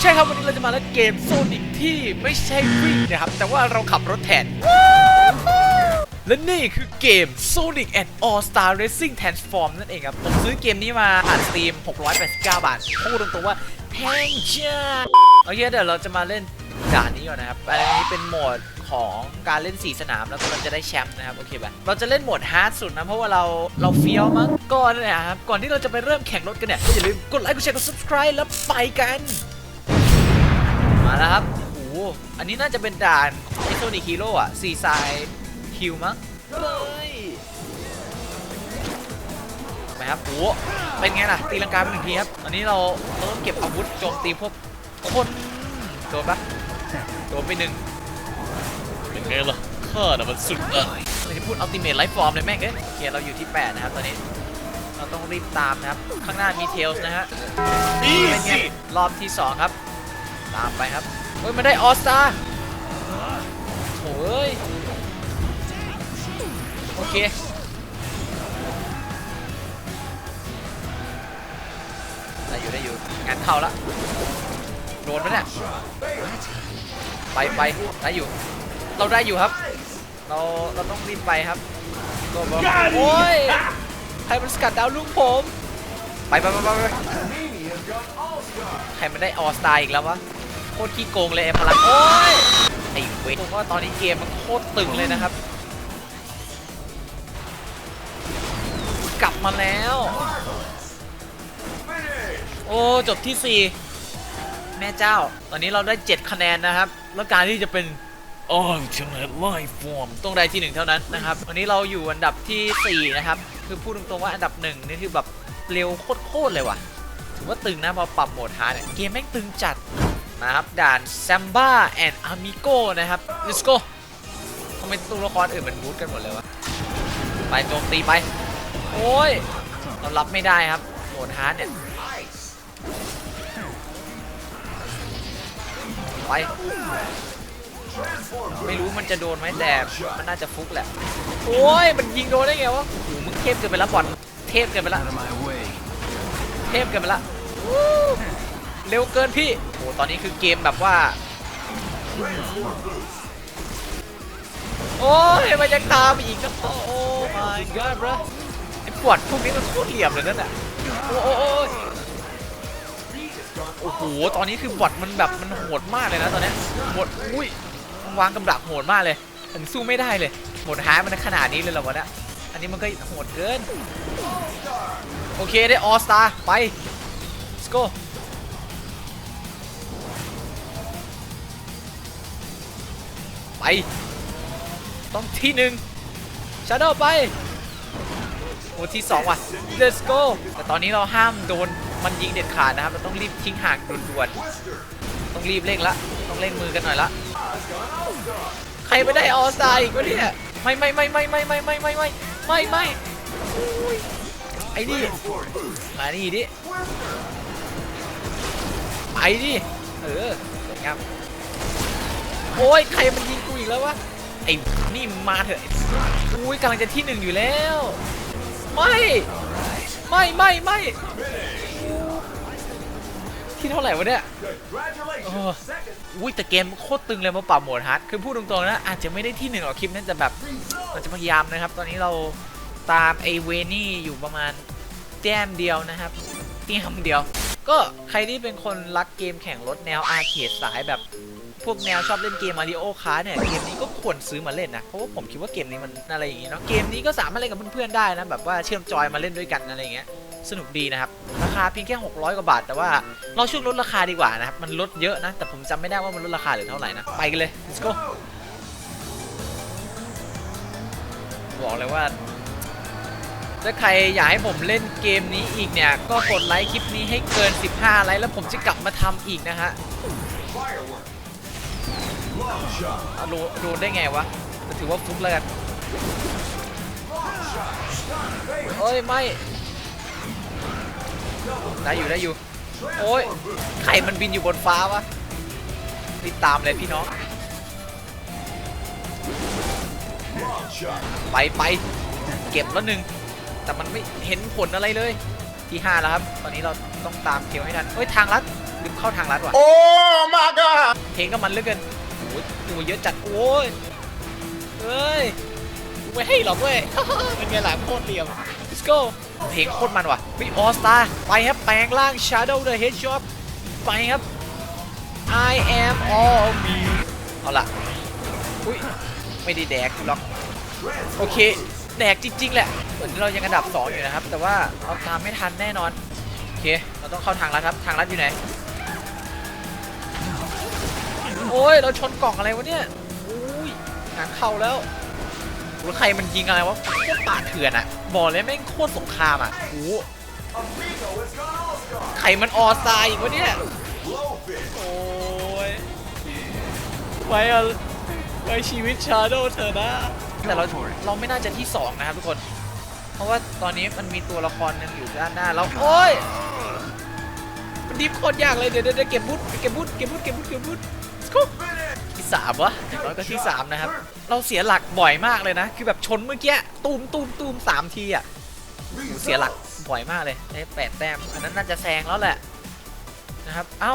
ใช่ครับวันนี้เราจะมาเล่นเกมโซนิกที่ไม่ใช่วิ่งนะครับ แต่ว่าเราขับรถแทน และนี่คือเกม Sonic and All Star Racing Transform นั่นเองครับ ผมซื้อเกมนี้มาผ่านสตรีม 689 บาทพูดตรงๆว่าแพงจัดโอเคเดี๋ยวเราจะมาเล่นด่านนี้ก่อนนะครับ อันนี้เป็นโหมดของการเล่น 4 สนามแล้วก็เราจะได้แชมป์นะครับ โอเคป่ะเราจะเล่นโหมดฮาร์ดสุดนะ เพราะว่าเราเราเฟี้ยวมั้งก่อนนี่ยครับ ก่อนที่เราจะไปเริ่มแข่งรถกันเนี่ยก็อย่าลืมกดไลค์กดแชร์กด subscribe แล้วไปกัน มาแล้วครับโอ้โหอันนี้น่าจะเป็นด่านไอโซนิคฮีโร่อะซีไซคิวมั้งเฮ้ยไปครับโอ้โหเป็นไงล่ะ ตีลังกาไปหนึ่งทีครับ อันนี้เราเราต้องเก็บอาวุธโจมตีพวกคนโดนปะโดนไปหนึ่งเป็นไงล่ะข้าน่ะมันสุดเออไม่ได้พูดอัลติเมทไลฟ์ฟอร์มเลยแม่งเอ้ยโอเคเราอยู่ที่ 8 นะครับตอนนี้ เราต้องรีบตามนะครับ ข้างหน้ามีเทลส์นะฮะเป็นไงรอบที่ 2 ครับ ตามไปครับเฮ้ยมันได้ออสตาโอ้ยโอเคได้อยู่ได้อยู่งานเข้าละโดนไหมเนี่ยไปไปได้อยู่ เราได้อยู่ครับ เราเราต้องรีบไปครับก็บอกโอ้ยใครมันสกัดดาวลุงผมไปไปไปไปใครมันได้ออสตาอีกแล้ววะ คตรขี้โกงเลยไอ้พลังโอ้ยไอ้เว้ยผมว่าตอนนี้เกมมันโคตรตึงเลยนะครับ กลับมาแล้ว โอ้จบที่ 4 แม่เจ้า ตอนนี้เราได้ 7 คะแนนนะครับ แล้วการที่จะเป็นโอ้ยชนะไล่ฟอร์มต้องได้ที่ 1 เท่านั้นนะครับ วันนี้เราอยู่อันดับทีสี่4 นะครับ คือพูดตรงๆว่าอันดับ 1 นี่คือแบบเร็วโคตรๆเลยว่ะ ถือว่าตึงนะพอปรับโหมดฮาร์ดเนี่ยเกมแม่งตึงจัด นะครับ ด่าน Samba and Amigo นะครับ let's go ทำไมตัวละครอื่นมันบูทกันหมดเลยวะ ไปโจมตีไป โอ้ย เรารับไม่ได้ครับโหมดฮาร์ดเนี่ย ไป ไม่รู้มันจะโดนไหมแต่มันน่าจะฟุกแหละ โอ้ย มันยิงโดนได้ไงวะโอ้โหมึงเทพเกินไปล้วบอลเทพเกินไปล้วเทพเกินไปละ เร็วเกินพี่โอ้ตอนนี้คือเกมแบบว่า โอ้ยมันยังตามอีกนะโอ้ my god bro ไอ้ปวดพวกนี้มันโคตรเหลี่ยมเลยนั่นน่ะโอ้โอ้โอ้โห ตอนนี้คือบอทมันแบบมันโหดมากเลยนะตอนนี้ยบอทอุ้ยวางกำลังโหดมากเลย ผมสู้ไม่ได้เลยโหดหายมันขนาดนี้เลยเหรอวะเนี่ยอันนี้มันก็โหดเกิน โอเคได้ออสตาไป let's go ต้องที่หนึ่งชาโดไปโอ้ที่สองว่ะ let's go แต่ตอนนี้เราห้ามโดนมันยิงเด็ดขาดนะครับ เราต้องรีบทิ้งห่างด่วนๆต้องรีบเร่งละ ต้องเร่งมือกันหน่อยละ ใครไม่ได้ออสตาอีกวะเนี่ย ไม่ไม่ไม่ไม่ไม่ไม่ไม่ไม่ไม่ไม่ไม่ไอ้นี่มานี่ดิ ไปดิ เออสวยงาม โอ้ยใครมันยิงกูอีกแล้ววะไอ้นี่มาเถอะอุ้ยกำลังจะที่หนึ่งอยู่แล้ว ไม่ไม่ไม่ไม่ที่เท่าไหร่วะเนี่ยอุ้ยแต่เกมโคตรตึงเลยมาปรับโหมดฮาร์ดคือพูดตรงๆนะอาจจะไม่ได้ที่หนึ่งหรอกคลิปนั้นแต่แบบเราจะพยายามนะครับ ตอนนี้เราตามไอเวนี่อยู่ประมาณแต้มเดียวนะครับเต้มเดียว ก็ใครที่เป็นคนรักเกมแข่งรถแนวอาร์เคดสายแบบ วกแนวชอบเล่นเกมมาริโอคาร์เนี่ย เกมนี้ก็ควรซื้อมาเล่นนะ เพราะว่าผมคิดว่าเกมนี้มันอะไรอย่างงี้เนาะ เกมนี้ก็สามารถเล่นกับเพื่อนๆได้นะ แบบว่าเชื่อมจอยมาเล่นด้วยกันอะไรอย่างเงี้ย สนุกดีนะครับ ราคาเพียงแค่ 600 กว่าบาท แต่ว่าเราช่วงลดราคาดีกว่านะครับ มันลดเยอะนะ แต่ผมจำไม่ได้ว่ามันลดราคาหรือเท่าไหร่นะ ไปกันเลย let's go บอกเลยว่าถ้าใครอยากให้ผมเล่นเกมนี้อีกเนี่ย ก็กดไลค์คลิปนี้ให้เกิน 15 ไลค์แล้วผมจะกลับมาทำอีกนะฮะ อะโดนโดนได้ไงวะถือว่าฟุกแล้วกันเอ้ยไม่ได้อยู่ได้อยู่ โอ้ยไข่มันบินอยู่บนฟ้าวะรีบตามเลยพี่น้อง ไปไปเก็บแล้วหนึ่งแต่มันไม่เห็นผลอะไรเลยที่ 5 แล้วครับ ตอนนี้เราต้องตามเทลให้ทันเฮ้ย ทางลัดลืมเข้าทางลัดว่ะ Oh my god! เพลงก็มันเหลือเกินโอ้ยตัวเยอะจัด โอ้ยเฮ้ยกูไม่ให้หรอกเว้ย เป็นไงหล่ะโคตรเหลี่ยม let's go เพลงโคตรมันว่ะวิออสตาไปครับแปลงร่าง Shadow the Hedgehog ไปครับ I am all me เอาล่ะ อุ้ย ไม่ได้แดกหรอก โอเค แดกจริง ๆ แหละ เหมือนเรายังอันดับ 2 อยู่นะครับ แต่ว่าเราตามไม่ทันแน่นอน โอเค เราต้องเข้าทางลัดครับ ทางลัดอยู่ไหน โอ้ยเราชนกล่องอะไรวะเนี่ยอุ้ยงานเข้าแล้วแล้วใครมันยิงอะไรวะโคตรป่าเถื่อนอะบอกเลยแม่งโคตรสงครามอะโอ้ใครมันออซายอีกวะเนี่ยโอ้ยไว้อะไว้ชีวิตชาโดเธอนะแต่เราเราไม่น่าจะที่2นะครับทุกคน เพราะว่าตอนนี้มันมีตัวละครหนึงอยู่ด้านหน้าเราโอ้ยมันดิฟโคตรยากเลยเดี๋ยวเดี๋ยวเก็บบูทเก็บบูทเก็บบูทเก็บบูทเก็บบูท Let's go ที่สามวะอย่างน้อยก็ที่สามนะครับ เราเสียหลักบ่อยมากเลยนะ คือแบบชนเมื่อกี้ตูมตูมตูมสามทีอะเสียหลักบ่อยมากเลยได้แปดแต้ม อันนั้นน่าจะแซงแล้วแหละนะครับ เอ้า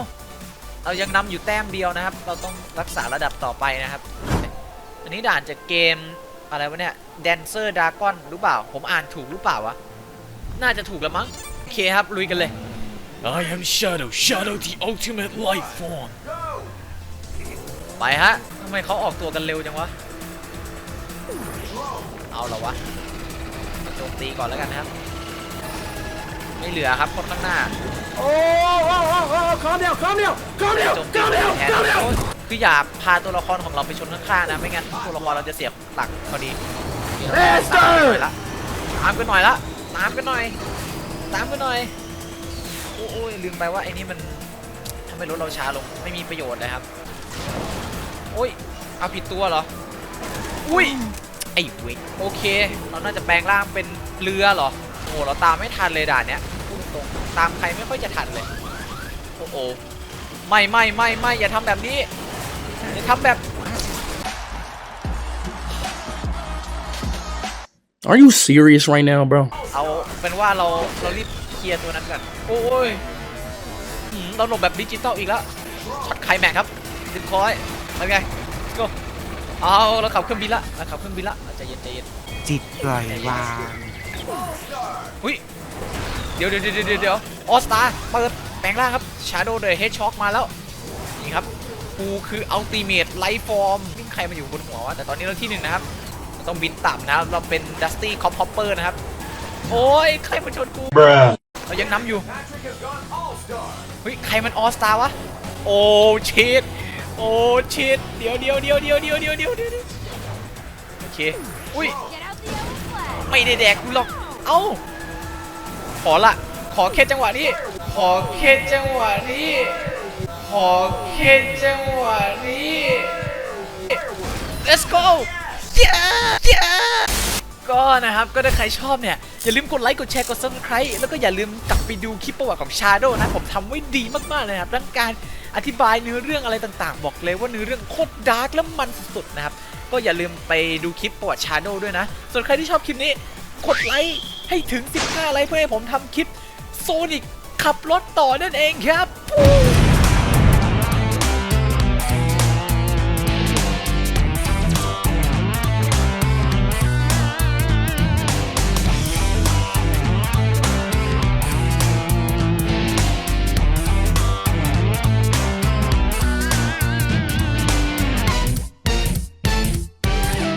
เรายังนำอยู่แต้มเดียวนะครับ เราต้องรักษาระดับต่อไปนะครับ อันนี้ด่านจากเกมอะไรวะเนี่ย Dancer Dragon หรือเปล่า ผมอ่านถูกหรือเปล่าวะ น่าจะถูกแล้วมั้ง โอเคครับ ลุยกันเลย I am Shadow Shadow the ultimate life form ไปฮะทำไมเขาออกตัวกันเร็วจังวะ เอาเหรอวะโจมตีก่อนแล้วกันนะครับ ไม่เหลือครับคนข้างหน้า Oh, oh, oh, oh, calm down, calm down, calm โจ down, มตี calm down, แทน calm down! คืออย่าพาตัวละครของเราไปชนข้างๆนะ ไม่งั้นตัวละครเราจะเสียหลักพอดี Master ตามกันหน่อยละตามกันหน่อย ตามกันหน่อยโอ้โอ้ยลืมไปว่าไอ้นี่มันทำให้รถเราช้าลง ไม่มีประโยชน์นะครับ โอ้ยเอาผิดตัวเหรอ อุ้ยไอ้เวกโอเค เราน่าจะแปลงร่างเป็นเรือเหรอ โอ้เราตามไม่ทันเลยด่านเนี้ยพูดตรงๆตามใครไม่ค่อยจะทันเลย โอ้โหไม่ไม่ไม่ไม่อย่าทำแบบนี้ อย่าทำแบบ Are you serious right now, bro? เอาเป็นว่าเราเรารีบเคลียร์ตัวนั้นก่อนโอ้ยหืมเราหลบแบบดิจิตอลอีกแล้วช็อตไคลแม็กครับดึงคอย เป็นไง let's go เอาเราขับเครื่องบินละเราขับเครื่องบินละใจเย็นใจเย็นจิตปล่อยวางอุ้ยเดี๋ยวเดี๋ยวเดี๋ยวเดี๋ยวเดี๋ยวออสตาเปิดแปลงร่างครับ Shadow the Hedgehog มาแล้วนี่ครับกูคือ Ultimate Life Form นี่ใครมาอยู่บนหัววะแต่ตอนนี้เราที่หนึ่งนะครับเราต้องบินต่ำนะครับเราเป็น Dusty Cop Hopper นะครับโอ้ยใครมาชนกู Bruh. เรายังนำอยู่เฮ้ยใครมันออสตาวะโอ้ชิด โอ้ชิดเดี๋ยวเดี๋ยวเดี๋ยวเดี๋ยวเดี๋ยวเดี๋ยวเดี๋ยวเดี๋ยวโอเคอุ้ยไม่ได้แดกกูหรอกเอ้าขอละขอแค่จังหวะนี้ ขอแค่จังหวะนี้ ขอแค่จังหวะนี้ let's go yeah yeah ก็นะครับ ก็ถ้าใครชอบเนี่ย อย่าลืมกดไลค์ กดแชร์ กด subscribe แล้วก็อย่าลืมกลับไปดูคลิปประวัติของ Shadow นะ ผมทำไว้ดีมากๆเลยนะครับทั้งการอธิบายเนื้อเรื่องอะไรต่างๆ บอกเลยว่าเนื้อเรื่องโคตรดาร์กและมันสุดๆนะครับ ก็อย่าลืมไปดูคลิปประวัติ Shadow ด้วยนะ ส่วนใครที่ชอบคลิปนี้ กดไลค์ให้ถึง 15 ไลค์เพื่อให้ผมทำคลิปโซนิกขับรถต่อนั่นเองครับ